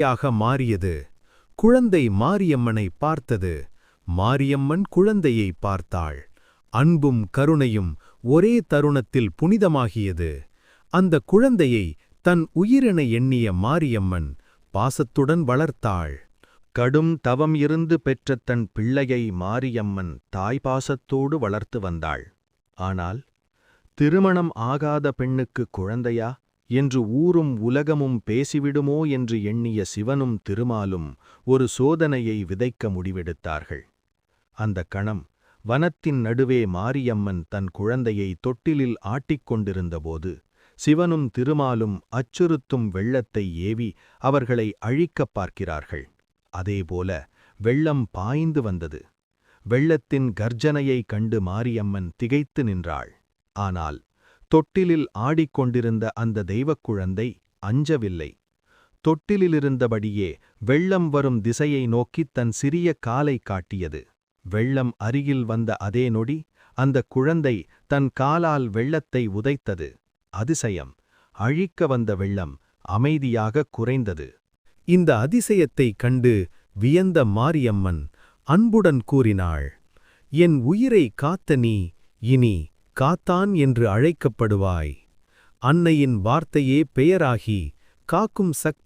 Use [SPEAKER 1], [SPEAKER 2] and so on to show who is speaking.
[SPEAKER 1] யாக மாறியது. குழந்தை மாரியம்மனை பார்த்தது. மாரியம்மன் குழந்தையை பார்த்தாள். அன்பும் கருணையும் ஒரே தருணத்தில் புனிதமாகியது. அந்த குழந்தையை தன் உயிரென எண்ணிய மாரியம்மன் பாசத்துடன் வளர்த்தாள்.
[SPEAKER 2] கடும் தவம் இருந்து பெற்ற தன் பிள்ளையை மாரியம்மன் தாய்பாசத்தோடு வளர்த்து வந்தாள். ஆனால் திருமணம் ஆகாத பெண்ணுக்கு குழந்தையா? என்று ஊரும் உலகமும் பேசிவிடுமோ என்று எண்ணிய சிவனும் திருமாலும் ஒரு சோதனையை விதைக்க முடிவெடுத்தார்கள். அந்த கணம் வனத்தின் நடுவே மாரியம்மன் தன் குழந்தையை தொட்டிலில் ஆட்டிக் கொண்டிருந்தபோது சிவனும் திருமாலும் அச்சுறுத்தும் வெள்ளத்தை ஏவி அவர்களை அழிக்கப் பார்க்கிறார்கள். அதேபோல வெள்ளம் பாய்ந்து வந்தது. வெள்ளத்தின் கர்ஜனையை கண்டு மாரியம்மன் திகைத்து நின்றாள். ஆனால் தொட்டிலில் ஆடிக்கொண்டிருந்த அந்த தெய்வக் குழந்தை அஞ்சவில்லை. தொட்டிலிலிருந்தபடியே வெள்ளம் வரும் திசையை நோக்கித் தன் சிறிய காலை காட்டியது. வெள்ளம் அருகில் வந்த அதே நொடி அந்த குழந்தை தன் காலால் வெள்ளத்தை உதைத்தது. அதிசயம். அழிக்க வந்த வெள்ளம் அமைதியாக குறைந்தது.
[SPEAKER 1] இந்த அதிசயத்தைக் கண்டு வியந்த மாரியம்மன் அன்புடன் கூறினாள் என் உயிரை காத்த நீ இனி காத்தான் என்று அழைக்கப்படுவாய். அன்னையின் வார்த்தையே பெயராகி காக்கும் சக்தி